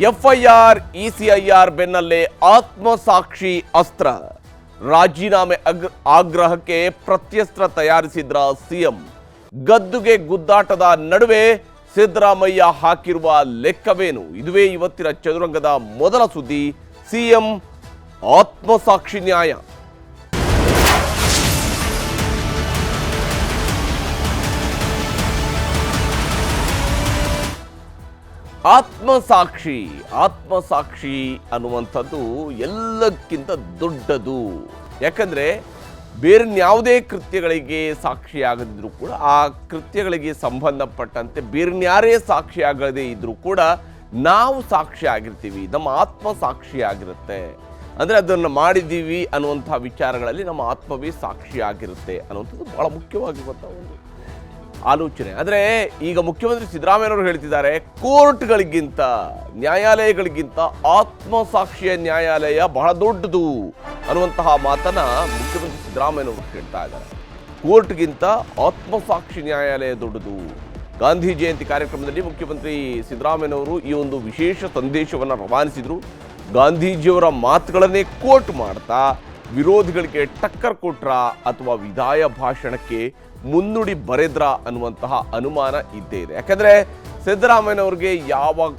FIR, ECIR ಬೆನ್ನಲ್ಲೇ ಆತ್ಮಸಾಕ್ಷಿ ಅಸ್ತ್ರ. ರಾಜೀನಾಮೆ ಅಗ್, ಆಗ್ರಹಕ್ಕೆ ಪ್ರತ್ಯಸ್ತ್ರ ತಯಾರಿಸಿದ್ರ ಸಿಎಂ. ಗದ್ದುಗೆ ಗುದ್ದಾಟದ ನಡುವೆ ಸಿದ್ದರಾಮಯ್ಯ ಹಾಕಿರುವ ಲೆಕ್ಕವೇನು? ಇದುವೇ ಇವತ್ತಿನ ಚದುರಂಗದ ಮೊದಲ ಸುದ್ದಿ. ಸಿಎಂ ಆತ್ಮಸಾಕ್ಷಿ ನ್ಯಾಯ. ಆತ್ಮಸಾಕ್ಷಿ ಆತ್ಮಸಾಕ್ಷಿ ಅನ್ನುವಂಥದ್ದು ಎಲ್ಲಕ್ಕಿಂತ ದೊಡ್ಡದು. ಯಾಕಂದರೆ ಬೇರೆನ್ಯಾವುದೇ ಕೃತ್ಯಗಳಿಗೆ ಸಾಕ್ಷಿಯಾಗದಿದ್ರೂ ಕೂಡ, ಆ ಕೃತ್ಯಗಳಿಗೆ ಸಂಬಂಧಪಟ್ಟಂತೆ ಬೇರೆನ್ಯಾರೇ ಸಾಕ್ಷಿಯಾಗದೇ ಇದ್ದರೂ ಕೂಡ ನಾವು ಸಾಕ್ಷಿ ಆಗಿರ್ತೀವಿ ನಮ್ಮ ಆತ್ಮ ಸಾಕ್ಷಿಯಾಗಿರುತ್ತೆ. ಅಂದರೆ ಅದನ್ನು ಮಾಡಿದ್ದೀವಿ ಅನ್ನುವಂಥ ವಿಚಾರಗಳಲ್ಲಿ ನಮ್ಮ ಆತ್ಮವೇ ಸಾಕ್ಷಿ ಆಗಿರುತ್ತೆ ಅನ್ನುವಂಥದ್ದು ಭಾಳ ಮುಖ್ಯವಾಗಿರುವಂಥ ಒಂದು ಆಲೋಚನೆ. ಆದರೆ ಈಗ ಮುಖ್ಯಮಂತ್ರಿ ಸಿದ್ದರಾಮಯ್ಯನವರು ಹೇಳ್ತಿದ್ದಾರೆ, ಕೋರ್ಟ್ಗಳಿಗಿಂತ, ನ್ಯಾಯಾಲಯಗಳಿಗಿಂತ ಆತ್ಮಸಾಕ್ಷಿಯ ನ್ಯಾಯಾಲಯ ಬಹಳ ದೊಡ್ಡದು ಅನ್ನುವಂತಹ ಮಾತನ್ನ ಮುಖ್ಯಮಂತ್ರಿ ಸಿದ್ದರಾಮಯ್ಯನವರು ಹೇಳ್ತಾ ಇದ್ದಾರೆ. ಕೋರ್ಟ್ಗಿಂತ ಆತ್ಮಸಾಕ್ಷಿ ನ್ಯಾಯಾಲಯ ದೊಡ್ಡದು. ಗಾಂಧಿ ಜಯಂತಿ ಕಾರ್ಯಕ್ರಮದಲ್ಲಿ ಮುಖ್ಯಮಂತ್ರಿ ಸಿದ್ದರಾಮಯ್ಯನವರು ಈ ಒಂದು ವಿಶೇಷ ಸಂದೇಶವನ್ನು ರವಾನಿಸಿದರು. ಗಾಂಧೀಜಿಯವರ ಮಾತುಗಳನ್ನೇ ಕೋಟ್ ಮಾಡ್ತಾ, ವಿರೋಧಿಗಳಿಗೆ ಟಕ್ಕರ್ ಕೊಟ್ರ ಅಥವಾ ವಿದಾಯ ಭಾಷಣಕ್ಕೆ ಮುನ್ನುಡಿ ಬರೆದ್ರ ಅನ್ನುವಂತಹ ಅನುಮಾನ ಇದ್ದೇ ಇದೆ. ಯಾಕಂದ್ರೆ ಸಿದ್ದರಾಮಯ್ಯನವ್ರಿಗೆ ಯಾವ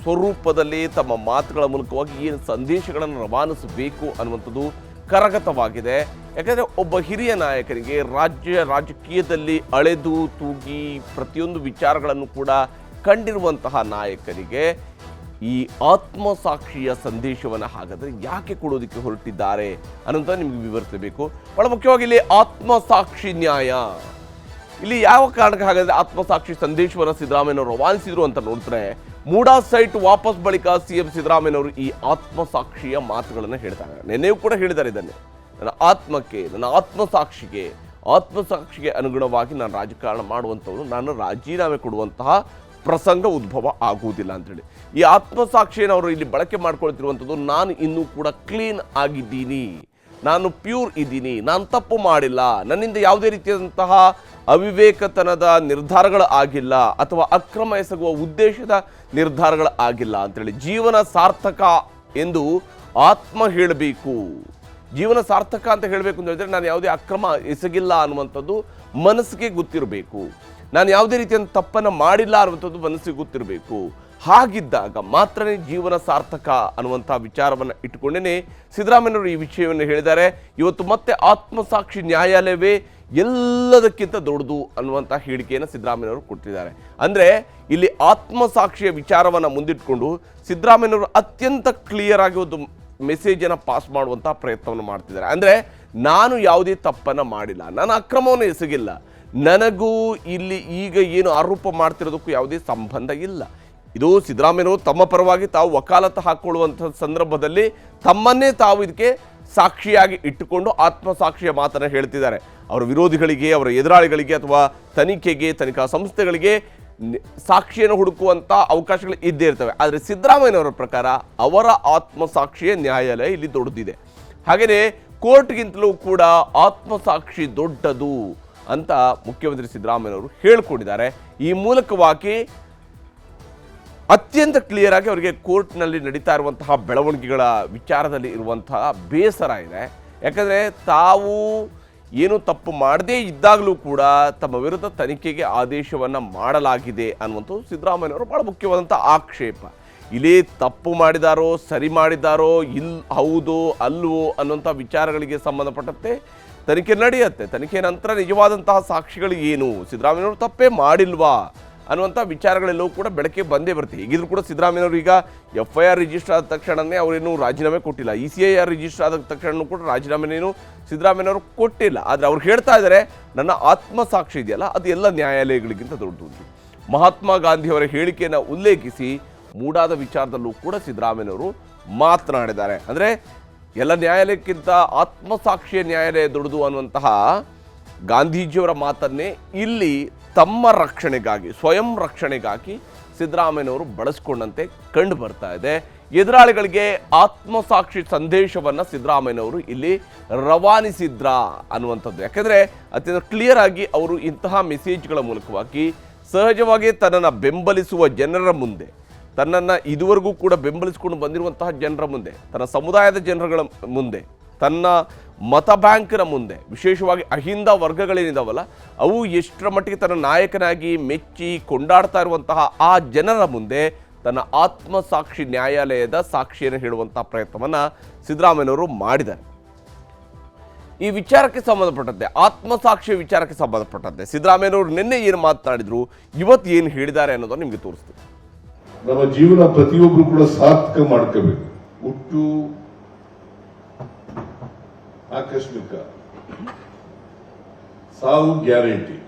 ಸ್ವರೂಪದಲ್ಲಿ ತಮ್ಮ ಮಾತುಗಳ ಮೂಲಕವಾಗಿ ಏನು ಸಂದೇಶಗಳನ್ನು ರವಾನಿಸಬೇಕು ಅನ್ನುವಂಥದ್ದು ಕರಗತವಾಗಿದೆ. ಯಾಕಂದರೆ ಒಬ್ಬ ಹಿರಿಯ ನಾಯಕರಿಗೆ ರಾಜ್ಯ ರಾಜಕೀಯದಲ್ಲಿ ಅಳೆದು ತೂಗಿ ಪ್ರತಿಯೊಂದು ವಿಚಾರಗಳನ್ನು ಕೂಡ ಕಂಡಿರುವಂತಹ ನಾಯಕರಿಗೆ ಈ ಆತ್ಮಸಾಕ್ಷಿಯ ಸಂದೇಶವನ್ನು ಹಾಗಾದರೆ ಯಾಕೆ ಕೊಡೋದಕ್ಕೆ ಹೊರಟಿದ್ದಾರೆ ಅನ್ನೋಂಥ ನಿಮಗೆ ವಿವರಿಸಬೇಕು ಬಹಳ ಮುಖ್ಯವಾಗಿ ಇಲ್ಲಿ ಆತ್ಮಸಾಕ್ಷಿ ನ್ಯಾಯ. ಇಲ್ಲಿ ಯಾವ ಕಾರಣಕ್ಕೆ ಹಾಗಾದರೆ ಆತ್ಮಸಾಕ್ಷಿ ಸಂದೇಶವನ್ನು ಸಿದ್ದರಾಮಯ್ಯನವರು ರವಾನಿಸಿದ್ರು ಅಂತ ನೋಡಿದ್ರೆ, ಮೂಡಾ ಸೈಟ್ ವಾಪಸ್ ಬಳಿಕ ಸಿ ಎಂ ಸಿದ್ದರಾಮಯ್ಯನವರು ಈ ಆತ್ಮಸಾಕ್ಷಿಯ ಮಾತುಗಳನ್ನು ಹೇಳ್ತಾರೆ. ನೆನೆಯೂ ಕೂಡ ಹೇಳಿದ್ದಾರೆ ಇದನ್ನೇ. ನನ್ನ ಆತ್ಮಕ್ಕೆ, ನನ್ನ ಆತ್ಮಸಾಕ್ಷಿಗೆ ಆತ್ಮಸಾಕ್ಷಿಗೆ ಅನುಗುಣವಾಗಿ ನಾನು ರಾಜಕಾರಣ ಮಾಡುವಂಥವ್ರು, ನಾನು ರಾಜೀನಾಮೆ ಕೊಡುವಂತಹ ಪ್ರಸಂಗ ಉದ್ಭವ ಆಗುವುದಿಲ್ಲ ಅಂತೇಳಿ ಈ ಆತ್ಮಸಾಕ್ಷಿಯನ್ನು ಅವರು ಇಲ್ಲಿ ಬಳಕೆ ಮಾಡ್ಕೊಳ್ತಿರುವಂಥದ್ದು, ನಾನು ಇನ್ನೂ ಕೂಡ ಕ್ಲೀನ್ ಆಗಿದ್ದೀನಿ. ನಾನು ಪ್ಯೂರ್ ಇದ್ದೀನಿ. ನಾನು ತಪ್ಪು ಮಾಡಿಲ್ಲ. ನನ್ನಿಂದ ಯಾವುದೇ ರೀತಿಯಾದಂತಹ ಅವಿವೇಕತನದ ನಿರ್ಧಾರಗಳು ಆಗಿಲ್ಲ ಅಥವಾ ಅಕ್ರಮ ಎಸಗುವ ಉದ್ದೇಶದ ನಿರ್ಧಾರಗಳು ಆಗಿಲ್ಲ ಅಂತೇಳಿ ಜೀವನ ಸಾರ್ಥಕ ಎಂದು ಆತ್ಮ ಹೇಳಬೇಕು. ಜೀವನ ಸಾರ್ಥಕ ಅಂತ ಹೇಳಬೇಕು ಅಂತ ಹೇಳಿದ್ರೆ ನಾನು ಯಾವುದೇ ಅಕ್ರಮ ಎಸಗಿಲ್ಲ ಅನ್ನುವಂಥದ್ದು ಮನಸ್ಸಿಗೆ ಗೊತ್ತಿರಬೇಕು. ನಾನು ಯಾವುದೇ ರೀತಿಯ ತಪ್ಪನ್ನು ಮಾಡಿಲ್ಲ ಅನ್ನುವಂಥದ್ದು ಮನಸ್ಸಿಗೆ ಗೊತ್ತಿರಬೇಕು. ಹಾಗಿದ್ದಾಗ ಮಾತ್ರನೇ ಜೀವನ ಸಾರ್ಥಕ ಅನ್ನುವಂಥ ವಿಚಾರವನ್ನು ಇಟ್ಟುಕೊಂಡೇ ಸಿದ್ದರಾಮಯ್ಯವರು ಈ ವಿಷಯವನ್ನು ಹೇಳಿದ್ದಾರೆ. ಇವತ್ತು ಮತ್ತೆ ಆತ್ಮಸಾಕ್ಷಿ ನ್ಯಾಯಾಲಯವೇ ಎಲ್ಲದಕ್ಕಿಂತ ದೊಡ್ಡದು ಅನ್ನುವಂಥ ಹೇಳಿಕೆಯನ್ನು ಸಿದ್ದರಾಮಯ್ಯವರು ಕೊಟ್ಟಿದ್ದಾರೆ. ಅಂದರೆ ಇಲ್ಲಿ ಆತ್ಮಸಾಕ್ಷಿಯ ವಿಚಾರವನ್ನು ಮುಂದಿಟ್ಕೊಂಡು ಸಿದ್ದರಾಮಯ್ಯವರು ಅತ್ಯಂತ ಕ್ಲಿಯರ್ ಆಗಿ ಒಂದು ಮೆಸೇಜನ್ನು ಪಾಸ್ ಮಾಡುವಂಥ ಪ್ರಯತ್ನವನ್ನು ಮಾಡ್ತಿದ್ದಾರೆ. ಅಂದರೆ ನಾನು ಯಾವುದೇ ತಪ್ಪನ್ನು ಮಾಡಿಲ್ಲ. ನಾನು ಅಕ್ರಮವನ್ನು ಎಸಗಿಲ್ಲ. ನನಗೂ ಇಲ್ಲಿ ಈಗ ಏನು ಆರೋಪ ಮಾಡ್ತಿರೋದಕ್ಕೂ ಯಾವುದೇ ಸಂಬಂಧ ಇಲ್ಲ. ಇದು ಸಿದ್ದರಾಮಯ್ಯನವರು ತಮ್ಮ ಪರವಾಗಿ ತಾವು ವಕಾಲತ್ತು ಹಾಕ್ಕೊಳ್ಳುವಂಥ ಸಂದರ್ಭದಲ್ಲಿ ತಮ್ಮನ್ನೇ ತಾವು ಇದಕ್ಕೆ ಸಾಕ್ಷಿಯಾಗಿ ಇಟ್ಟುಕೊಂಡು ಆತ್ಮಸಾಕ್ಷಿಯ ಮಾತನ್ನು ಹೇಳ್ತಿದ್ದಾರೆ. ಅವರ ವಿರೋಧಿಗಳಿಗೆ, ಅವರ ಎದುರಾಳಿಗಳಿಗೆ ಅಥವಾ ತನಿಖೆಗೆ, ತನಿಖಾ ಸಂಸ್ಥೆಗಳಿಗೆ ಸಾಕ್ಷಿಯನ್ನು ಹುಡುಕುವಂಥ ಅವಕಾಶಗಳು ಇದ್ದೇ ಇರ್ತವೆ. ಆದರೆ ಸಿದ್ದರಾಮಯ್ಯನವರ ಪ್ರಕಾರ ಅವರ ಆತ್ಮಸಾಕ್ಷಿಯ ನ್ಯಾಯಾಲಯ ಇಲ್ಲಿ ದೊಡ್ಡದಿದೆ. ಹಾಗೆಯೇ ಕೋರ್ಟ್ಗಿಂತಲೂ ಕೂಡ ಆತ್ಮಸಾಕ್ಷಿ ದೊಡ್ಡದು. ಅಂತ ಮುಖ್ಯಮಂತ್ರಿ ಸಿದ್ದರಾಮಯ್ಯನವರು ಹೇಳಿಕೊಂಡಿದ್ದಾರೆ. ಈ ಮೂಲಕವಾಗಿ ಅತ್ಯಂತ ಕ್ಲಿಯರ್ ಆಗಿ ಅವರಿಗೆ ಕೋರ್ಟ್ನಲ್ಲಿ ನಡೀತಾ ಇರುವಂತಹ ಬೆಳವಣಿಗೆಗಳ ವಿಚಾರದಲ್ಲಿ ಇರುವಂತಹ ಬೇಸರ ಇದೆ. ಯಾಕಂದರೆ ತಾವು ಏನು ತಪ್ಪು ಮಾಡದೇ ಇದ್ದಾಗಲೂ ಕೂಡ ತಮ್ಮ ವಿರುದ್ಧ ತನಿಖೆಗೆ ಆದೇಶವನ್ನು ಮಾಡಲಾಗಿದೆ ಅನ್ನುವಂಥದ್ದು ಸಿದ್ದರಾಮಯ್ಯವರು ಭಾಳ ಮುಖ್ಯವಾದಂಥ ಆಕ್ಷೇಪ. ಇಲ್ಲಿ ತಪ್ಪು ಮಾಡಿದಾರೋ, ಸರಿ ಮಾಡಿದಾರೋ, ಇಲ್ ಹೌದು, ಅಲ್ವೋ ಅನ್ನುವಂಥ ವಿಚಾರಗಳಿಗೆ ಸಂಬಂಧಪಟ್ಟಂತೆ ತನಿಖೆ ನಡೆಯುತ್ತೆ. ತನಿಖೆ ನಂತರ ನಿಜವಾದಂತಹ ಸಾಕ್ಷಿಗಳು ಏನು? ಸಿದ್ದರಾಮಯ್ಯವರು ತಪ್ಪೇ ಮಾಡಿಲ್ವಾ? ಅನ್ನುವಂಥ ವಿಚಾರಗಳೆಲ್ಲವೂ ಕೂಡ ಬೆಳಕಿಗೆ ಬಂದೇ ಬರುತ್ತೆ. ಹೇಗಿದ್ರು ಕೂಡ ಸಿದ್ದರಾಮಯ್ಯವರು ಈಗ ಎಫ್ ಐ ಆರ್ ರಿಜಿಸ್ಟರ್ ಆದ ತಕ್ಷಣವೇ ಅವರೇನು ರಾಜೀನಾಮೆ ಕೊಟ್ಟಿಲ್ಲ. E C I R register ಆದ ತಕ್ಷಣವೂ ಕೂಡ ರಾಜೀನಾಮೆನೇನು ಸಿದ್ದರಾಮಯ್ಯವರು ಕೊಟ್ಟಿಲ್ಲ. ಆದರೆ ಅವ್ರು ಹೇಳ್ತಾ ಇದ್ದಾರೆ ನನ್ನ ಆತ್ಮಸಾಕ್ಷಿ ಇದೆಯಲ್ಲ, ಅದು ಎಲ್ಲ ನ್ಯಾಯಾಲಯಗಳಿಗಿಂತ ದೊಡ್ಡದು. ಮಹಾತ್ಮ ಗಾಂಧಿಯವರ ಹೇಳಿಕೆಯನ್ನು ಉಲ್ಲೇಖಿಸಿ, ಮೂಡಾದ ವಿಚಾರದಲ್ಲೂ ಕೂಡ ಸಿದ್ದರಾಮಯ್ಯವರು ಮಾತನಾಡಿದ್ದಾರೆ. ಅಂದರೆ ಎಲ್ಲ ನ್ಯಾಯಾಲಯಕ್ಕಿಂತ ಆತ್ಮಸಾಕ್ಷಿಯ ನ್ಯಾಯಾಲಯ ದುಡಿದು ಅನ್ನುವಂತಹ ಗಾಂಧೀಜಿಯವರ ಮಾತನ್ನೇ ಇಲ್ಲಿ ತಮ್ಮ ರಕ್ಷಣೆಗಾಗಿ, ಸ್ವಯಂ ರಕ್ಷಣೆಗಾಗಿ ಸಿದ್ದರಾಮಯ್ಯನವರು ಬಳಸ್ಕೊಂಡಂತೆ ಕಂಡು ಬರ್ತಾ ಇದೆ. ಎದುರಾಳಿಗಳಿಗೆ ಆತ್ಮಸಾಕ್ಷಿ ಸಂದೇಶವನ್ನು ಸಿದ್ದರಾಮಯ್ಯನವರು ಇಲ್ಲಿ ರವಾನಿಸಿದ್ರ ಅನ್ನುವಂಥದ್ದು. ಯಾಕೆಂದರೆ ಅತ್ಯಂತ ಕ್ಲಿಯರ್ ಆಗಿ ಅವರು ಇಂತಹ ಮೆಸೇಜ್ಗಳ ಮೂಲಕವಾಗಿ ಸಹಜವಾಗಿ ತನ್ನನ್ನು ಬೆಂಬಲಿಸುವ ಜನರ ಮುಂದೆ ತನ್ನನ್ನು ಇದುವರೆಗೂ ಕೂಡ ಬೆಂಬಲಿಸಿಕೊಂಡು ಬಂದಿರುವಂತಹ ಜನರ ಮುಂದೆ, ತನ್ನ ಸಮುದಾಯದ ಜನರುಗಳ ಮುಂದೆ, ತನ್ನ ಮತ ಬ್ಯಾಂಕ್ನ ಮುಂದೆ, ವಿಶೇಷವಾಗಿ ಅಹಿಂದ ವರ್ಗಗಳೇನಿದಾವಲ್ಲ, ಅವು ಎಷ್ಟರ ಮಟ್ಟಿಗೆ ತನ್ನ ನಾಯಕನಾಗಿ ಮೆಚ್ಚಿ ಕೊಂಡಾಡ್ತಾ ಇರುವಂತಹ ಆ ಜನರ ಮುಂದೆ ತನ್ನ ಆತ್ಮಸಾಕ್ಷಿ ನ್ಯಾಯಾಲಯದ ಸಾಕ್ಷಿಯನ್ನು ಹೇಳುವಂತಹ ಪ್ರಯತ್ನವನ್ನು ಸಿದ್ದರಾಮಯ್ಯನವರು ಮಾಡಿದ್ದಾರೆ. ಈ ವಿಚಾರಕ್ಕೆ ಸಂಬಂಧಪಟ್ಟಂತೆ ಆತ್ಮಸಾಕ್ಷಿ ವಿಚಾರಕ್ಕೆ ಸಂಬಂಧಪಟ್ಟಂತೆ ಸಿದ್ದರಾಮಯ್ಯನವರು ನಿನ್ನೆ ಏನು ಮಾತನಾಡಿದ್ರು, ಇವತ್ತು ಏನು ಹೇಳಿದ್ದಾರೆ ಅನ್ನೋದನ್ನು ನಿಮಗೆ ತೋರಿಸ್ತೀನಿ. ನಮ್ಮ ಜೀವನ ಪ್ರತಿಯೊಬ್ರು ಕೂಡ ಸಾರ್ಥಕ ಮಾಡ್ಕೋಬೇಕು. ಹುಟ್ಟು ಆಕಸ್ಮಿಕ. ಸಾವು ಗ್ಯಾರಂಟಿ.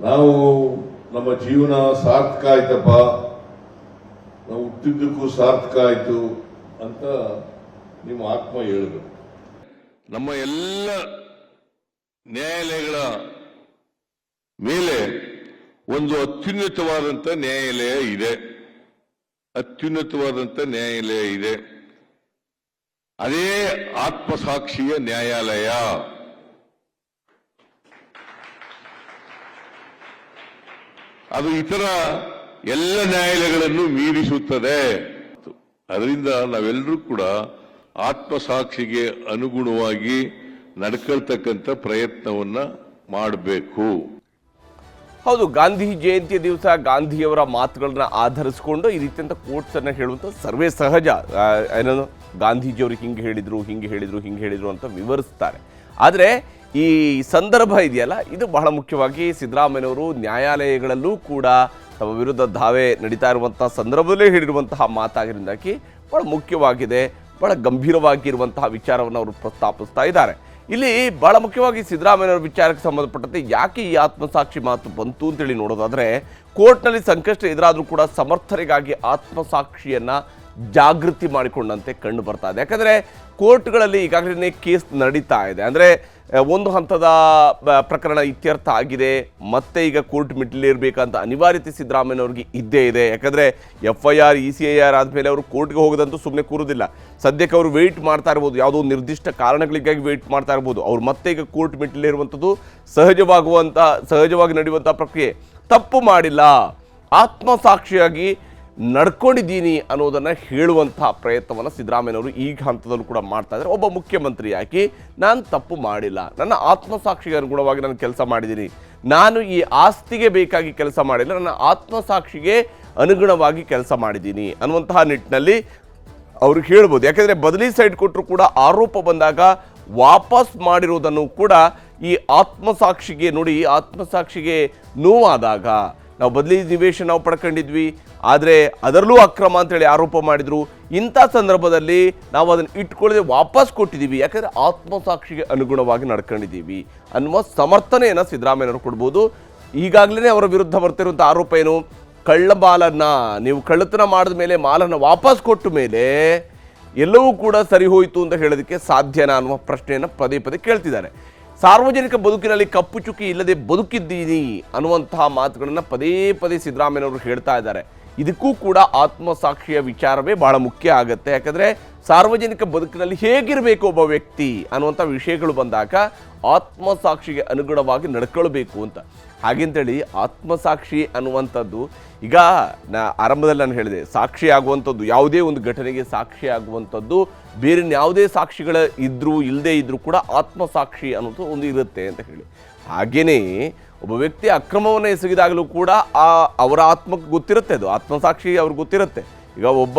ನಾವು ನಮ್ಮ ಜೀವನ ಸಾರ್ಥಕ ಆಯ್ತಪ್ಪ. ನಾವು ಹುಟ್ಟಿದ್ದಕ್ಕೂ ಸಾರ್ಥಕ ಆಯ್ತು ಅಂತ ನಿಮ್ಮ ಆತ್ಮ ಹೇಳಿದ್ರು ನಮ್ಮ ಎಲ್ಲ ನ್ಯಾಯಾಲಯಗಳ ಮೇಲೆ ಒಂದು ಅತ್ಯುನ್ನತವಾದಂಥ ನ್ಯಾಯಾಲಯ ಇದೆ. ಅತ್ಯುನ್ನತವಾದಂಥ ನ್ಯಾಯಾಲಯ ಇದೆ. ಅದೇ ಆತ್ಮಸಾಕ್ಷಿಯ ನ್ಯಾಯಾಲಯ. ಅದು ಇತರ ಎಲ್ಲ ನ್ಯಾಯಾಲಯಗಳನ್ನು ಮೀರಿಸುತ್ತದೆ. ಅದರಿಂದ ನಾವೆಲ್ಲರೂ ಕೂಡ ಆತ್ಮಸಾಕ್ಷಿಗೆ ಅನುಗುಣವಾಗಿ ನಡ್ಕೊಳ್ತಕ್ಕಂಥ ಪ್ರಯತ್ನವನ್ನ ಮಾಡಬೇಕು. ಹೌದು, ಗಾಂಧಿ ಜಯಂತಿಯ ದಿವಸ ಗಾಂಧಿಯವರ ಮಾತುಗಳನ್ನ ಆಧರಿಸಿಕೊಂಡು ಈ ರೀತಿಯಂತ ಕೋಟ್ಸ್ ಅನ್ನ ಹೇಳುವಂತ ಸರ್ವೇ ಸಹಜ. ಏನೋ ಗಾಂಧೀಜಿಯವ್ರಿಗೆ ಗಾಂಧೀಜಿಯವರು ಹಿಂಗೆ ಹೇಳಿದ್ರು ಹಿಂಗೆ ಹೇಳಿದ್ರು ಹಿಂಗೆ ಹೇಳಿದ್ರು ಅಂತ ವಿವರಿಸ್ತಾರೆ. ಆದರೆ ಈ ಸಂದರ್ಭ ಇದೆಯಲ್ಲ, ಇದು ಬಹಳ ಮುಖ್ಯವಾಗಿ ಸಿದ್ದರಾಮಯ್ಯನವರು ನ್ಯಾಯಾಲಯಗಳಲ್ಲೂ ಕೂಡ ತಮ್ಮ ವಿರುದ್ಧ ದಾವೆ ನಡೀತಾ ಇರುವಂತಹ ಸಂದರ್ಭದಲ್ಲೇ ಹೇಳಿರುವಂತಹ ಮಾತಾಗಿರಿಂದಾಗಿ ಬಹಳ ಮುಖ್ಯವಾಗಿದೆ, ಬಹಳ ಗಂಭೀರವಾಗಿರುವಂತಹ ವಿಚಾರವನ್ನು ಅವರು ಪ್ರಸ್ತಾಪಿಸ್ತಾ ಇದ್ದಾರೆ. ಇಲ್ಲಿ ಬಹಳ ಮುಖ್ಯವಾಗಿ ಸಿದ್ದರಾಮಯ್ಯವರ ವಿಚಾರಕ್ಕೆ ಸಂಬಂಧಪಟ್ಟಂತೆ ಯಾಕೆ ಈ ಆತ್ಮಸಾಕ್ಷಿ ಮಾತು ಬಂತು ಅಂತೇಳಿ ನೋಡೋದಾದರೆ, ಕೋರ್ಟ್ನಲ್ಲಿ ಸಂಕಷ್ಟ ಎದುರಾದರೂ ಕೂಡ ಸಮರ್ಥರಿಗಾಗಿ ಆತ್ಮಸಾಕ್ಷಿಯನ್ನು ಜಾಗೃತಿ ಮಾಡಿಕೊಂಡಂತೆ ಕಂಡು ಬರ್ತಾ ಇದೆ. ಯಾಕಂದರೆ, ಕೋರ್ಟ್ಗಳಲ್ಲಿ ಈಗಾಗಲೇ ಕೇಸ್ ನಡೀತಾ ಇದೆ. ಅಂದ್ರೆ ಒಂದು ಹಂತದ ಪ್ರಕರಣ ಇತ್ಯರ್ಥ ಆಗಿದೆ. ಮತ್ತೆ ಈಗ ಕೋರ್ಟ್ ಮೆಟ್ಟಿಲೇರಬೇಕಂತ ಅನಿವಾರ್ಯತೆ ಸಿದ್ದರಾಮಯ್ಯನವ್ರಿಗೆ ಇದ್ದೇ ಇದೆ. ಯಾಕಂದರೆ F I R E C I R ಆದಮೇಲೆ ಅವರು ಕೋರ್ಟ್ಗೆ ಹೋಗೋದಂತೂ ಸುಮ್ಮನೆ ಕೂರೋದಿಲ್ಲ. ಸದ್ಯಕ್ಕೆ ಅವರು ವೆಯ್ಟ್ ಮಾಡ್ತಾ ಇರ್ಬೋದು. ಯಾವುದೋ ನಿರ್ದಿಷ್ಟ ಕಾರಣಗಳಿಗಾಗಿ ವೆಯ್ಟ್ ಮಾಡ್ತಾ ಇರ್ಬೋದು. ಅವ್ರು ಮತ್ತೆ ಈಗ ಕೋರ್ಟ್ ಮೆಟ್ಟಿಲೇರುವಂಥದ್ದು ಸಹಜವಾಗುವಂಥ, ಸಹಜವಾಗಿ ನಡೆಯುವಂಥ ಪ್ರಕ್ರಿಯೆ. ತಪ್ಪು ಮಾಡಿಲ್ಲ. ಆತ್ಮಸಾಕ್ಷಿಯಾಗಿ ನಡ್ಕೊಂಡಿದ್ದೀನಿ ಅನ್ನೋದನ್ನು ಹೇಳುವಂಥ ಪ್ರಯತ್ನವನ್ನು ಸಿದ್ದರಾಮಯ್ಯನವರು ಈಗ ಹಂತದಲ್ಲೂ ಕೂಡ ಮಾಡ್ತಾ ಇದ್ದಾರೆ. ಒಬ್ಬ ಮುಖ್ಯಮಂತ್ರಿಯಾಗಿ ನಾನು ತಪ್ಪು ಮಾಡಿಲ್ಲ. ನನ್ನ ಆತ್ಮಸಾಕ್ಷಿಗೆ ಅನುಗುಣವಾಗಿ ನಾನು ಕೆಲಸ ಮಾಡಿದ್ದೀನಿ. ನಾನು ಈ ಆಸ್ತಿಗೆ ಬೇಕಾಗಿ ಕೆಲಸ ಮಾಡಿಲ್ಲ. ನನ್ನ ಆತ್ಮಸಾಕ್ಷಿಗೆ ಅನುಗುಣವಾಗಿ ಕೆಲಸ ಮಾಡಿದ್ದೀನಿ ಅನ್ನುವಂತಹ ನಿಟ್ಟಿನಲ್ಲಿ ಅವರು ಹೇಳ್ಬೋದು. ಯಾಕೆಂದರೆ ಬದಲಿ ಸೈಡ್ ಕೊಟ್ಟರು ಕೂಡ ಆರೋಪ ಬಂದಾಗ ವಾಪಸ್ ಮಾಡಿರೋದನ್ನು ಕೂಡ ಈ ಆತ್ಮಸಾಕ್ಷಿಗೆ ನೋಡಿ, ಆತ್ಮಸಾಕ್ಷಿಗೆ ನೋವಾದಾಗ ನಾವು ಬದಲಿ ನಿವೇಶ ನಾವು ಪಡ್ಕೊಂಡಿದ್ವಿ, ಆದರೆ ಅದರಲ್ಲೂ ಅಕ್ರಮ ಅಂತೇಳಿ ಆರೋಪ ಮಾಡಿದರು. ಇಂಥ ಸಂದರ್ಭದಲ್ಲಿ ನಾವು ಅದನ್ನು ಇಟ್ಕೊಳ್ಳದೆ ವಾಪಸ್ ಕೊಟ್ಟಿದ್ದೀವಿ. ಯಾಕಂದರೆ ಆತ್ಮಸಾಕ್ಷಿಗೆ ಅನುಗುಣವಾಗಿ ನಡ್ಕೊಂಡಿದ್ದೀವಿ. ಅನ್ನುವ ಸಮರ್ಥನೆಯನ್ನು ಸಿದ್ದರಾಮಯ್ಯನವರು ಕೊಡ್ಬೋದು. ಈಗಾಗಲೇ ಅವರ ವಿರುದ್ಧ ಬರ್ತಿರುವಂಥ ಆರೋಪ ಏನು? ಕಳ್ಳ ಮಾಲನ್ನ ನೀವು ಕಳ್ಳತನ ಮಾಡಿದ ಮೇಲೆ ಮಾಲನ್ನು ವಾಪಸ್ ಕೊಟ್ಟ ಮೇಲೆ ಎಲ್ಲವೂ ಕೂಡ ಸರಿ ಹೋಯಿತು ಅಂತ ಹೇಳೋದಕ್ಕೆ ಸಾಧ್ಯನಾ ಅನ್ನುವ ಪ್ರಶ್ನೆಯನ್ನು ಪದೇ ಪದೇ ಕೇಳ್ತಿದ್ದಾರೆ. ಸಾರ್ವಜನಿಕ ಬದುಕಿನಲ್ಲಿ ಕಪ್ಪು ಚುಕ್ಕಿ ಇಲ್ಲದೆ ಬದುಕಿದ್ದೀನಿ ಅನ್ನುವಂತಹ ಮಾತುಗಳನ್ನು ಪದೇ ಪದೇ ಸಿದ್ದರಾಮಯ್ಯನವರು ಹೇಳ್ತಾ ಇದ್ದಾರೆ. ಇದಕ್ಕೂ ಕೂಡ ಆತ್ಮಸಾಕ್ಷಿಯ ವಿಚಾರವೇ ಬಹಳ ಮುಖ್ಯ ಆಗುತ್ತೆ. ಯಾಕಂದರೆ ಸಾರ್ವಜನಿಕ ಬದುಕಿನಲ್ಲಿ ಹೇಗಿರಬೇಕು ಒಬ್ಬ ವ್ಯಕ್ತಿ ಅನ್ನುವಂಥ ವಿಷಯಗಳು ಬಂದಾಗ ಆತ್ಮಸಾಕ್ಷಿಗೆ ಅನುಗುಣವಾಗಿ ನಡ್ಕೊಳ್ಬೇಕು ಅಂತ. ಹಾಗೆಂತೇಳಿ ಆತ್ಮಸಾಕ್ಷಿ ಅನ್ನುವಂಥದ್ದು ಈಗ ನಾ ಆರಂಭದಲ್ಲಿ ನಾನು ಹೇಳಿದೆ, ಸಾಕ್ಷಿ ಆಗುವಂಥದ್ದು, ಯಾವುದೇ ಒಂದು ಘಟನೆಗೆ ಸಾಕ್ಷಿ ಆಗುವಂಥದ್ದು, ಬೇರೆ ಯಾವುದೇ ಸಾಕ್ಷಿಗಳ ಇದ್ದರೂ ಇಲ್ಲದೇ ಇದ್ದರೂ ಕೂಡ ಆತ್ಮಸಾಕ್ಷಿ ಅನ್ನೋದು ಒಂದು ಇರುತ್ತೆ ಅಂತ ಹೇಳಿ. ಹಾಗೇನೇ ಒಬ್ಬ ವ್ಯಕ್ತಿ ಅಕ್ರಮವನ್ನು ಎಸಗಿದಾಗಲೂ ಕೂಡ ಆ ಅವರ ಆತ್ಮಕ್ಕೆ ಗೊತ್ತಿರುತ್ತೆ ಅದು. ಆತ್ಮಸಾಕ್ಷಿ ಅವ್ರಿಗೆ ಗೊತ್ತಿರುತ್ತೆ. ಈಗ ಒಬ್ಬ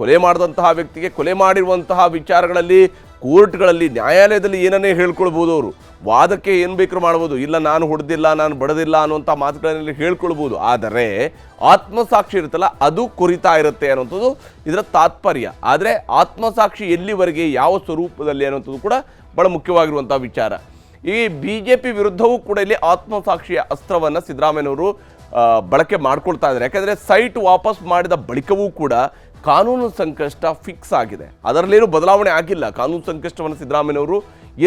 ಕೊಲೆ ಮಾಡಿದಂತಹ ವ್ಯಕ್ತಿಗೆ ಕೊಲೆ ಮಾಡಿರುವಂತಹ ವಿಚಾರಗಳಲ್ಲಿ, ಕೋರ್ಟ್ಗಳಲ್ಲಿ, ನ್ಯಾಯಾಲಯದಲ್ಲಿ ಏನನ್ನೇ ಹೇಳ್ಕೊಳ್ಬೋದು ಅವರು. ವಾದಕ್ಕೆ ಏನು ಬೇಕಾದ್ರೂ ಮಾಡ್ಬೋದು. ಇಲ್ಲ, ನಾನು ಹೊಡೆದಿಲ್ಲ, ನಾನು ಬಡದಿಲ್ಲ ಅನ್ನುವಂಥ ಮಾತುಗಳನ್ನೆಲ್ಲ ಹೇಳ್ಕೊಳ್ಬೋದು. ಆದರೆ ಆತ್ಮಸಾಕ್ಷಿ ಇರುತ್ತಲ್ಲ, ಅದು ಕುರಿತಾ ಇರುತ್ತೆ ಅನ್ನೋಂಥದ್ದು ಇದರ ತಾತ್ಪರ್ಯ. ಆದರೆ ಆತ್ಮಸಾಕ್ಷಿ ಎಲ್ಲಿವರೆಗೆ, ಯಾವ ಸ್ವರೂಪದಲ್ಲಿ ಅನ್ನೋಂಥದ್ದು ಕೂಡ ಭಾಳ ಮುಖ್ಯವಾಗಿರುವಂಥ ವಿಚಾರ. ಈ ಬಿ ಜೆ ಪಿ ವಿರುದ್ಧವೂ ಕೂಡ ಇಲ್ಲಿ ಆತ್ಮಸಾಕ್ಷಿಯ ಅಸ್ತ್ರವನ್ನು ಸಿದ್ದರಾಮಯ್ಯನವರು ಬಳಕೆ ಮಾಡ್ಕೊಳ್ತಾ ಇದ್ದಾರೆ. ಯಾಕಂದರೆ ಸೈಟ್ ವಾಪಸ್ ಮಾಡಿದ ಬಳಿಕವೂ ಕೂಡ ಕಾನೂನು ಸಂಕಷ್ಟ ಫಿಕ್ಸ್ ಆಗಿದೆ. ಅದರಲ್ಲೇನು ಬದಲಾವಣೆ ಆಗಿಲ್ಲ. ಕಾನೂನು ಸಂಕಷ್ಟವನ್ನು ಸಿದ್ದರಾಮಯ್ಯನವರು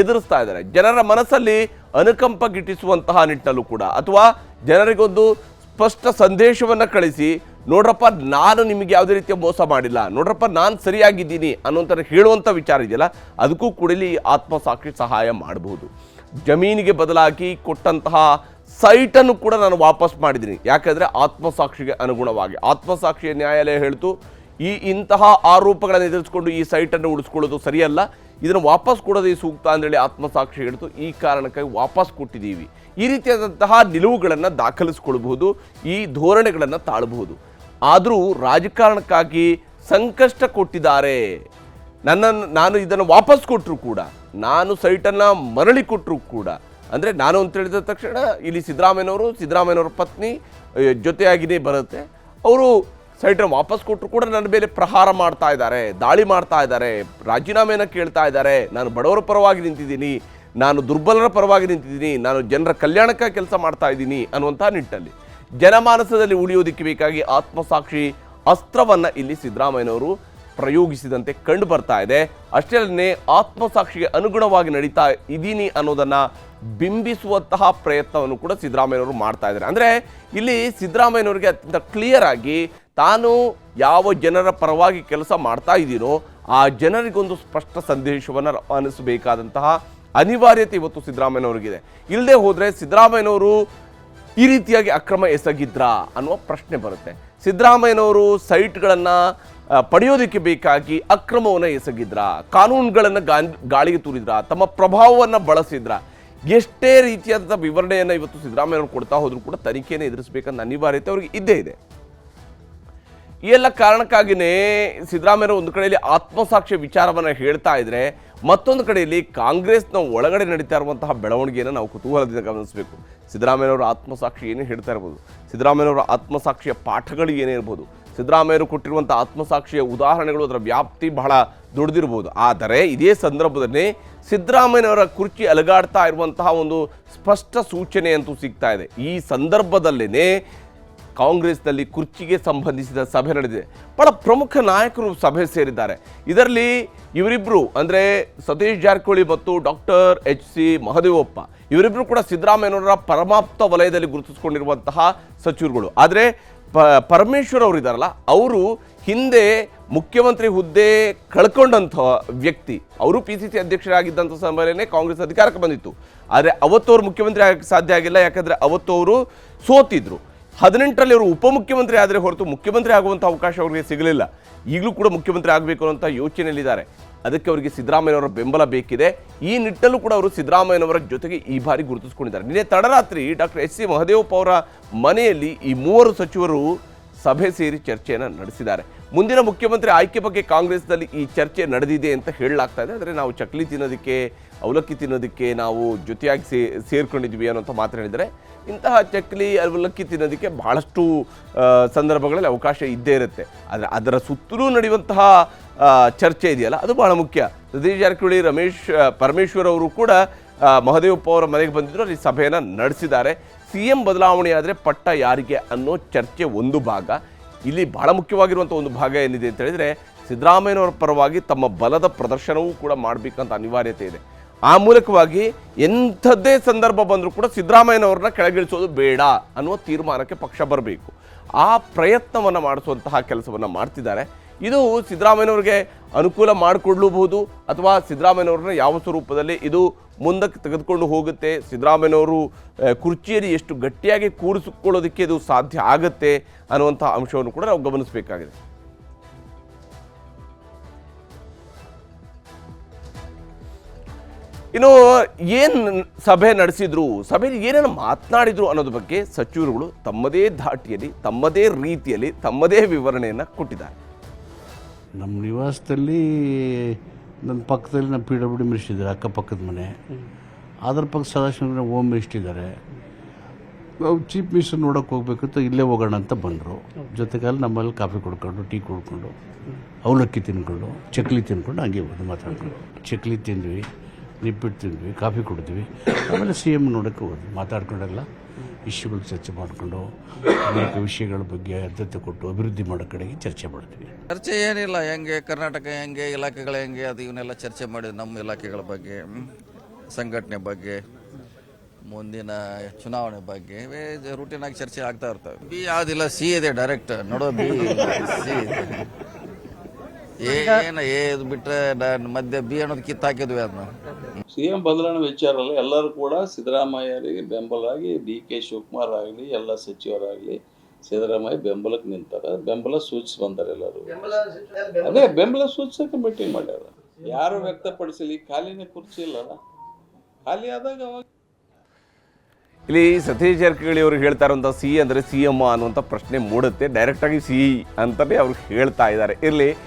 ಎದುರಿಸ್ತಾ ಇದ್ದಾರೆ. ಜನರ ಮನಸ್ಸಲ್ಲಿ ಅನುಕಂಪ ಗಿಟ್ಟಿಸುವಂತಹ ನಿಟ್ಟಲ್ಲೂ ಕೂಡ, ಅಥವಾ ಜನರಿಗೊಂದು ಸ್ಪಷ್ಟ ಸಂದೇಶವನ್ನು ಕಳಿಸಿ, ನೋಡ್ರಪ್ಪ ನಾನು ನಿಮಗೆ ಯಾವುದೇ ರೀತಿಯ ಮೋಸ ಮಾಡಿಲ್ಲ, ನೋಡ್ರಪ್ಪ ನಾನು ಸರಿಯಾಗಿದ್ದೀನಿ ಅನ್ನೋಂಥ ಹೇಳುವಂಥ ವಿಚಾರ ಇದೆಯಲ್ಲ, ಅದಕ್ಕೂ ಕೂಡ ಇಲ್ಲಿ ಆತ್ಮಸಾಕ್ಷಿ ಸಹಾಯ ಮಾಡಬಹುದು. ಜಮೀನಿಗೆ ಬದಲಾಗಿ ಕೊಟ್ಟಂತಹ ಸೈಟನ್ನು ಕೂಡ ನಾನು ವಾಪಸ್ ಮಾಡಿದ್ದೀನಿ. ಯಾಕಂದರೆ ಆತ್ಮಸಾಕ್ಷಿಗೆ ಅನುಗುಣವಾಗಿ. ಆತ್ಮಸಾಕ್ಷಿಯ ನ್ಯಾಯಾಲಯ ಹೇಳ್ತು, ಈ ಇಂತಹ ಆರೋಪಗಳನ್ನು ಎದುರಿಸಿಕೊಂಡು ಈ ಸೈಟನ್ನು ಉಳಿಸ್ಕೊಳ್ಳೋದು ಸರಿಯಲ್ಲ. ಇದನ್ನು ವಾಪಸ್ ಕೊಡೋದೇ ಸೂಕ್ತ ಅಂತೇಳಿ ಆತ್ಮಸಾಕ್ಷಿ ಹೇಳ್ತು. ಈ ಕಾರಣಕ್ಕಾಗಿ ವಾಪಸ್ ಕೊಟ್ಟಿದ್ದೀವಿ. ಈ ರೀತಿಯಾದಂತಹ ನಿಲುವುಗಳನ್ನು ದಾಖಲಿಸ್ಕೊಳ್ಬಹುದು, ಈ ಧೋರಣೆಗಳನ್ನು ತಾಳಬಹುದು. ಆದರೂ ರಾಜಕಾರಣಕ್ಕಾಗಿ ಸಂಕಷ್ಟ ಕೊಟ್ಟಿದ್ದಾರೆ. ನನ್ನನ್ನು, ನಾನು ಇದನ್ನು ವಾಪಸ್ ಕೊಟ್ಟರು ಕೂಡ. ನಾನು ಸೈಟನ್ನು ಮರಳಿ ಕೊಟ್ಟರು ಕೂಡ. ಅಂದರೆ ನಾನು ಅಂತ ಹೇಳಿದ ತಕ್ಷಣ ಇಲ್ಲಿ ಸಿದ್ದರಾಮಯ್ಯನವರು, ಸಿದ್ದರಾಮಯ್ಯನವರ ಪತ್ನಿ ಜೊತೆಯಾಗಿಯೇ ಬರುತ್ತೆ. ಅವರು ಸೈಟನ್ನು ವಾಪಸ್ ಕೊಟ್ಟರು ಕೂಡ ನನ್ನ ಮೇಲೆ ಪ್ರಹಾರ ಮಾಡ್ತಾ ಇದ್ದಾರೆ, ದಾಳಿ ಮಾಡ್ತಾ ಇದ್ದಾರೆ, ರಾಜೀನಾಮೆಯನ್ನು ಕೇಳ್ತಾ ಇದ್ದಾರೆ. ನಾನು ಬಡವರ ಪರವಾಗಿ ನಿಂತಿದ್ದೀನಿ, ನಾನು ದುರ್ಬಲರ ಪರವಾಗಿ ನಿಂತಿದ್ದೀನಿ, ನಾನು ಜನರ ಕಲ್ಯಾಣಕ್ಕಾಗಿ ಕೆಲಸ ಮಾಡ್ತಾ ಇದ್ದೀನಿ ಅನ್ನುವಂಥ ನಿಟ್ಟಲ್ಲಿ. ಜನಮಾನಸದಲ್ಲಿ ಉಳಿಯೋದಕ್ಕೆ ಬೇಕಾಗಿ ಆತ್ಮಸಾಕ್ಷಿ ಅಸ್ತ್ರವನ್ನು ಇಲ್ಲಿ ಸಿದ್ದರಾಮಯ್ಯನವರು ಪ್ರಯೋಗಿಸಿದಂತೆ ಕಂಡು ಬರ್ತಾ ಇದೆ. ಅಷ್ಟೇ ಅಲ್ಲದೆ ಆತ್ಮಸಾಕ್ಷಿಗೆ ಅನುಗುಣವಾಗಿ ನಡೀತಾ ಇದ್ದೀನಿ ಅನ್ನೋದನ್ನು ಬಿಂಬಿಸುವಂತಹ ಪ್ರಯತ್ನವನ್ನು ಕೂಡ ಸಿದ್ದರಾಮಯ್ಯನವರು ಮಾಡ್ತಾ ಇದ್ದಾರೆ. ಅಂದರೆ ಇಲ್ಲಿ ಸಿದ್ದರಾಮಯ್ಯನವರಿಗೆ ಅತ್ಯಂತ ಕ್ಲಿಯರ್ ಆಗಿ ತಾನು ಯಾವ ಜನರ ಪರವಾಗಿ ಕೆಲಸ ಮಾಡ್ತಾ ಇದ್ದೀನೋ ಆ ಜನರಿಗೊಂದು ಸ್ಪಷ್ಟ ಸಂದೇಶವನ್ನು ರವಾನಿಸಬೇಕಾದಂತಹ ಅನಿವಾರ್ಯತೆ ಇವತ್ತು ಸಿದ್ದರಾಮಯ್ಯನವರಿಗಿದೆ. ಇಲ್ಲದೆ ಹೋದರೆ ಸಿದ್ದರಾಮಯ್ಯನವರು ಈ ರೀತಿಯಾಗಿ ಅಕ್ರಮ ಎಸಗಿದ್ರಾ ಅನ್ನುವ ಪ್ರಶ್ನೆ ಬರುತ್ತೆ. ಸಿದ್ದರಾಮಯ್ಯನವರು ಸೈಟ್ಗಳನ್ನು ಪಡೆಯೋದಕ್ಕೆ ಬೇಕಾಗಿ ಅಕ್ರಮವನ್ನು ಎಸಗಿದ್ರ? ಕಾನೂನುಗಳನ್ನು ಗಾಳಿಗೆ ತೂರಿದ್ರ? ತಮ್ಮ ಪ್ರಭಾವವನ್ನು ಬಳಸಿದ್ರ? ಎಷ್ಟೇ ರೀತಿಯಾದಂಥ ವಿವರಣೆಯನ್ನು ಇವತ್ತು ಸಿದ್ದರಾಮಯ್ಯನವರು ಕೊಡ್ತಾ ಹೋದರೂ ಕೂಡ ತನಿಖೆಯನ್ನು ಎದುರಿಸಬೇಕನ್ನ ಅನಿವಾರ್ಯತೆ ಅವ್ರಿಗೆ ಇದ್ದೇ ಇದೆ. ಈ ಎಲ್ಲ ಕಾರಣಕ್ಕಾಗಿಯೇ ಸಿದ್ದರಾಮಯ್ಯ ಒಂದು ಕಡೆಯಲ್ಲಿ ಆತ್ಮಸಾಕ್ಷಿ ವಿಚಾರವನ್ನು ಹೇಳ್ತಾ ಇದ್ರೆ ಮತ್ತೊಂದು ಕಡೆಯಲ್ಲಿ ಕಾಂಗ್ರೆಸ್ನ ಒಳಗಡೆ ನಡೀತಾ ಇರುವಂತಹ ಬೆಳವಣಿಗೆಯನ್ನು ನಾವು ಕುತೂಹಲದಿಂದ ಗಮನಿಸಬೇಕು. ಸಿದ್ದರಾಮಯ್ಯನವರ ಆತ್ಮಸಾಕ್ಷಿ ಏನೇ ಹೇಳ್ತಾ ಇರ್ಬೋದು ಸಿದ್ದರಾಮಯ್ಯನವರ ಆತ್ಮಸಾಕ್ಷಿಯ ಪಾಠಗಳು ಏನೇ ಇರ್ಬೋದು ಸಿದ್ದರಾಮಯ್ಯರು ಕೊಟ್ಟಿರುವಂಥ ಆತ್ಮಸಾಕ್ಷಿಯ ಉದಾಹರಣೆಗಳು ಅದರ ವ್ಯಾಪ್ತಿ ಬಹಳ ದೊಡ್ಡದಿರ್ಬೋದು ಆದರೆ ಇದೇ ಸಂದರ್ಭದಲ್ಲಿ ಸಿದ್ದರಾಮಯ್ಯನವರ ಕುರ್ಚಿ ಅಲಗಾಡ್ತಾ ಇರುವಂತಹ ಒಂದು ಸ್ಪಷ್ಟ ಸೂಚನೆ ಅಂತೂ ಸಿಗ್ತಾ ಇದೆ. ಈ ಸಂದರ್ಭದಲ್ಲೇ ಕಾಂಗ್ರೆಸ್ನಲ್ಲಿ ಕುರ್ಚಿಗೆ ಸಂಬಂಧಿಸಿದ ಸಭೆ ನಡೆದಿದೆ. ಬಹಳ ಪ್ರಮುಖ ನಾಯಕರು ಸಭೆ ಸೇರಿದ್ದಾರೆ. ಇದರಲ್ಲಿ ಇವರಿಬ್ಬರು ಅಂದರೆ ಸತೀಶ್ ಜಾರಕಿಹೊಳಿ ಮತ್ತು ಡಾಕ್ಟರ್ ಎಚ್ ಸಿ ಮಹದೇವಪ್ಪ ಇವರಿಬ್ಬರು ಕೂಡ ಸಿದ್ದರಾಮಯ್ಯನವರ ಪರಮಾಪ್ತ ವಲಯದಲ್ಲಿ ಗುರುತಿಸಿಕೊಂಡಿರುವಂತಹ ಸಚಿವರುಗಳು. ಆದರೆ ಪ ಪರಮೇಶ್ವರ್ ಅವರು ಇದ್ದಾರಲ್ಲ ಅವರು ಹಿಂದೆ ಮುಖ್ಯಮಂತ್ರಿ ಹುದ್ದೆ ಕಳ್ಕೊಂಡಂಥ ವ್ಯಕ್ತಿ. ಅವರು ಪಿ ಸಿ ಸಿ ಅಧ್ಯಕ್ಷರಾಗಿದ್ದಂಥ ಸಮಯನೇ ಕಾಂಗ್ರೆಸ್ ಅಧಿಕಾರಕ್ಕೆ ಬಂದಿತ್ತು. ಆದರೆ ಅವತ್ತು ಅವರು ಮುಖ್ಯಮಂತ್ರಿ ಆಗಕ್ಕೆ ಸಾಧ್ಯ ಆಗಿಲ್ಲ, ಯಾಕಂದರೆ ಅವತ್ತು ಅವರು ಸೋತಿದ್ರು. ಹದಿನೆಂಟರಲ್ಲಿ ಅವರು ಉಪಮುಖ್ಯಮಂತ್ರಿ ಆದರೆ ಹೊರತು ಮುಖ್ಯಮಂತ್ರಿ ಆಗುವಂಥ ಅವಕಾಶ ಅವರಿಗೆ ಸಿಗಲಿಲ್ಲ. ಈಗಲೂ ಕೂಡ ಮುಖ್ಯಮಂತ್ರಿ ಆಗಬೇಕು ಅನ್ನೋಂಥ ಯೋಚನೆಯಲ್ಲಿದ್ದಾರೆ. ಅದಕ್ಕೆ ಅವರಿಗೆ ಸಿದ್ದರಾಮಯ್ಯನವರ ಬೆಂಬಲ ಬೇಕಿದೆ. ಈ ನಿಟ್ಟಲ್ಲೂ ಕೂಡ ಅವರು ಸಿದ್ದರಾಮಯ್ಯನವರ ಜೊತೆಗೆ ಈ ಬಾರಿ ಗುರುತಿಸಿಕೊಂಡಿದ್ದಾರೆ. ನಿನ್ನೆ ತಡರಾತ್ರಿ ಡಾಕ್ಟರ್ ಎಸ್ ಸಿ ಮಹದೇವಪ್ಪ ಅವರ ಮನೆಯಲ್ಲಿ ಈ ಮೂವರು ಸಚಿವರು ಸಭೆ ಸೇರಿ ಚರ್ಚೆಯನ್ನು ನಡೆಸಿದ್ದಾರೆ. ಮುಂದಿನ ಮುಖ್ಯಮಂತ್ರಿ ಆಯ್ಕೆ ಬಗ್ಗೆ ಕಾಂಗ್ರೆಸ್ನಲ್ಲಿ ಈ ಚರ್ಚೆ ನಡೆದಿದೆ ಅಂತ ಹೇಳಲಾಗ್ತಾ ಇದೆ. ಆದರೆ ನಾವು ಚಕ್ಲಿ ತಿನ್ನೋದಕ್ಕೆ, ಅವಲಕ್ಕಿ ತಿನ್ನೋದಕ್ಕೆ ನಾವು ಜೊತೆಯಾಗಿ ಸೇ ಸೇರ್ಕೊಂಡಿದ್ವಿ ಅನ್ನೋಂಥ ಮಾತು ಹೇಳಿದರೆ ಇಂತಹ ಚಕ್ಲಿ, ಅವಲಕ್ಕಿ ತಿನ್ನೋದಕ್ಕೆ ಬಹಳಷ್ಟು ಸಂದರ್ಭಗಳಲ್ಲಿ ಅವಕಾಶ ಇದ್ದೇ ಇರುತ್ತೆ. ಆದರೆ ಅದರ ಸುತ್ತಲೂ ನಡೆಯುವಂತಹ ಚರ್ಚೆ ಇದೆಯಲ್ಲ, ಅದು ಬಹಳ ಮುಖ್ಯ. ಸತೀಶ್ ಜಾರಕಿಹೊಳಿ, ರಮೇಶ್ ಪರಮೇಶ್ವರ್ ಅವರು ಕೂಡ ಮಹದೇವಪ್ಪ ಅವರ ಮನೆಗೆ ಬಂದಿದ್ದರು ಅಲ್ಲಿ ಸಭೆಯನ್ನು ನಡೆಸಿದ್ದಾರೆ. ಸಿ ಎಂ ಬದಲಾವಣೆ ಆದರೆ ಪಟ್ಟ ಯಾರಿಗೆ ಅನ್ನೋ ಚರ್ಚೆ ಒಂದು ಭಾಗ. ಇಲ್ಲಿ ಬಹಳ ಮುಖ್ಯವಾಗಿರುವಂಥ ಒಂದು ಭಾಗ ಏನಿದೆ ಅಂತ ಹೇಳಿದರೆ, ಸಿದ್ದರಾಮಯ್ಯನವರ ಪರವಾಗಿ ತಮ್ಮ ಬಲದ ಪ್ರದರ್ಶನವೂ ಕೂಡ ಮಾಡಬೇಕಂತ ಅನಿವಾರ್ಯತೆ ಇದೆ. ಆ ಮೂಲಕವಾಗಿ ಎಂಥದ್ದೇ ಸಂದರ್ಭ ಬಂದರೂ ಕೂಡ ಸಿದ್ದರಾಮಯ್ಯನವ್ರನ್ನ ಕೆಳಗಿಳಿಸೋದು ಬೇಡ ಅನ್ನುವ ತೀರ್ಮಾನಕ್ಕೆ ಪಕ್ಷ ಬರಬೇಕು. ಆ ಪ್ರಯತ್ನವನ್ನು ಮಾಡಿಸುವಂತಹ ಕೆಲಸವನ್ನು ಮಾಡ್ತಿದ್ದಾರೆ. ಇದು ಸಿದ್ದರಾಮಯ್ಯನವ್ರಿಗೆ ಅನುಕೂಲ ಮಾಡಿಕೊಡ್ಲೂಬಹುದು ಅಥವಾ ಸಿದ್ದರಾಮಯ್ಯನವ್ರನ್ನ ಯಾವ ಸ್ವರೂಪದಲ್ಲಿ ಇದು ಮುಂದಕ್ಕೆ ತೆಗೆದುಕೊಂಡು ಹೋಗುತ್ತೆ? ಸಿದ್ದರಾಮಯ್ಯನವರು ಕುರ್ಚಿಯಲ್ಲಿ ಎಷ್ಟು ಗಟ್ಟಿಯಾಗಿ ಕೂರಿಸಿಕೊಳ್ಳೋದಕ್ಕೆ ಇದು ಸಾಧ್ಯ ಆಗುತ್ತೆ ಅನ್ನುವಂಥ ಅಂಶವನ್ನು ಕೂಡ ನಾವು ಗಮನಿಸಬೇಕಾಗಿದೆ. ಇನ್ನು ಏನು ಸಭೆ ನಡೆಸಿದ್ರು, ಸಭೆಯಲ್ಲಿ ಏನೇನು ಮಾತನಾಡಿದ್ರು ಅನ್ನೋದ್ರ ಬಗ್ಗೆ ಸಚಿವರುಗಳು ತಮ್ಮದೇ ಧಾಟಿಯಲ್ಲಿ, ತಮ್ಮದೇ ರೀತಿಯಲ್ಲಿ, ತಮ್ಮದೇ ವಿವರಣೆಯನ್ನು ಕೊಟ್ಟಿದ್ದಾರೆ. ನಮ್ಮ ನಿವಾಸದಲ್ಲಿ ನನ್ನ ಪಕ್ಕದಲ್ಲಿ ನಮ್ಮ ಪಿ ಡಬ್ಲ್ಯೂ ಡಿ ಮಿನಿಸ್ಟರ್ ಇದ್ದಾರೆ ಅಕ್ಕಪಕ್ಕದ ಮನೆ. ಅದರ ಪಕ್ಕ ಸದಾಶಿವ ಹೋಮ್ ಮಿನಿಸ್ಟ್ ಇದ್ದಾರೆ. ನಾವು ಚೀಫ್ ಮಿನಿಸ್ಟರ್ ನೋಡೋಕೆ ಹೋಗ್ಬೇಕಂತ ಇಲ್ಲೇ ಹೋಗೋಣ ಅಂತ ಬಂದರು. ಜೊತೆಗಾಲ ನಮ್ಮಲ್ಲಿ ಕಾಫಿ ಕುಡ್ಕೊಂಡು, ಟೀ ಕುಡ್ಕೊಂಡು, ಅವಲಕ್ಕಿ ತಿನ್ಕೊಂಡು, ಚಕ್ಲಿ ತಿನ್ಕೊಂಡು ಹಂಗೆ ಹೋದು ಮಾತಾಡ್ಕೊಂಡು. ಚಕ್ಲಿ ತಿಂದ್ವಿ, ನಿಪ್ಪಿಟ್ಟು ತಿಂದ್ವಿ, ಕಾಫಿ ಕುಡಿದ್ವಿ. ಆಮೇಲೆ ಸಿ ಎಂ ನೋಡೋಕ್ಕೆ ಹೋದ್ವಿ ಮಾತಾಡ್ಕೊಂಡೆಲ್ಲ. ಇಶ್ಯೂಗಳು ಚರ್ಚೆ ಮಾಡಿಕೊಂಡು ಅನೇಕ ವಿಷಯಗಳ ಬಗ್ಗೆ ಆದ್ಯತೆ ಕೊಟ್ಟು ಅಭಿವೃದ್ಧಿ ಮಾಡೋ ಕಡೆಗೆ ಚರ್ಚೆ ಮಾಡ್ತೀವಿ. ಚರ್ಚೆ ಏನಿಲ್ಲ, ಹೆಂಗೆ ಕರ್ನಾಟಕ ಹೆಂಗೆ, ಇಲಾಖೆಗಳು ಹೆಂಗೆ, ಅದು ಇವನ್ನೆಲ್ಲ ಚರ್ಚೆ ಮಾಡಿ ನಮ್ಮ ಇಲಾಖೆಗಳ ಬಗ್ಗೆ, ಸಂಘಟನೆ ಬಗ್ಗೆ, ಮುಂದಿನ ಚುನಾವಣೆ ಬಗ್ಗೆ ರೂಟೀನ್ ಆಗಿ ಚರ್ಚೆ ಆಗ್ತಾ ಇರ್ತವೆ. ಬಿ ಯಾವ್ದಿಲ್ಲ, ಸಿ ಇದೆ ಡೈರೆಕ್ಟ್ ನೋಡೋ ಬಿ, ಸಿ ಏನು, ಏ ಮಧ್ಯ ಮಧ್ಯೆ ಬಿ ಅನ್ನೋದು ಕಿತ್ತಾಕಿದ್ವಿ ಅದನ್ನ. ಸಿ ಎಂ ಬದಲಾವಣೆ ವಿಚಾರದಲ್ಲಿ ಅಲ್ಲ ಎಲ್ಲರೂ ಕೂಡ ಸಿದ್ದರಾಮಯ್ಯರಿಗೆ ಬೆಂಬಲಾಗಿ ಡಿ ಕೆ ಶಿವಕುಮಾರ್ ಆಗಲಿ ಎಲ್ಲ ಸಚಿವರಾಗಲಿ ಸಿದ್ದರಾಮಯ್ಯ ಬೆಂಬಲಕ್ಕೆ ನಿಂತಾರೆ. ಬೆಂಬಲ ಸೂಚಿಸಿ ಬಂದಾರೆ ಎಲ್ಲರೂ. ಅದೇ ಬೆಂಬಲ ಸೂಚಿಸೋಕೆ ಮೀಟಿಂಗ್ ಮಾಡ್ಯಾರ. ಯಾರು ವ್ಯಕ್ತಪಡಿಸಲಿ ಖಾಲಿನೇ ಕುರ್ಚಿ ಇಲ್ಲ ಖಾಲಿ ಆದಾಗ ಅವಾಗ ಇಲ್ಲಿ ಸತೀಶ್ ಜಾರಕಿಹೊಳಿ ಅವರು ಹೇಳ್ತಾ ಇರುವಂಥ ಸಿ ಅಂದರೆ ಸಿ ಎಂ ಅನ್ನುವಂಥ ಪ್ರಶ್ನೆ ಮೂಡುತ್ತೆ. ಡೈರೆಕ್ಟಾಗಿ ಸಿ ಅಂತಲೇ ಅವ್ರು ಹೇಳ್ತಾ ಇದ್ದಾರೆ. ಇರಲಿ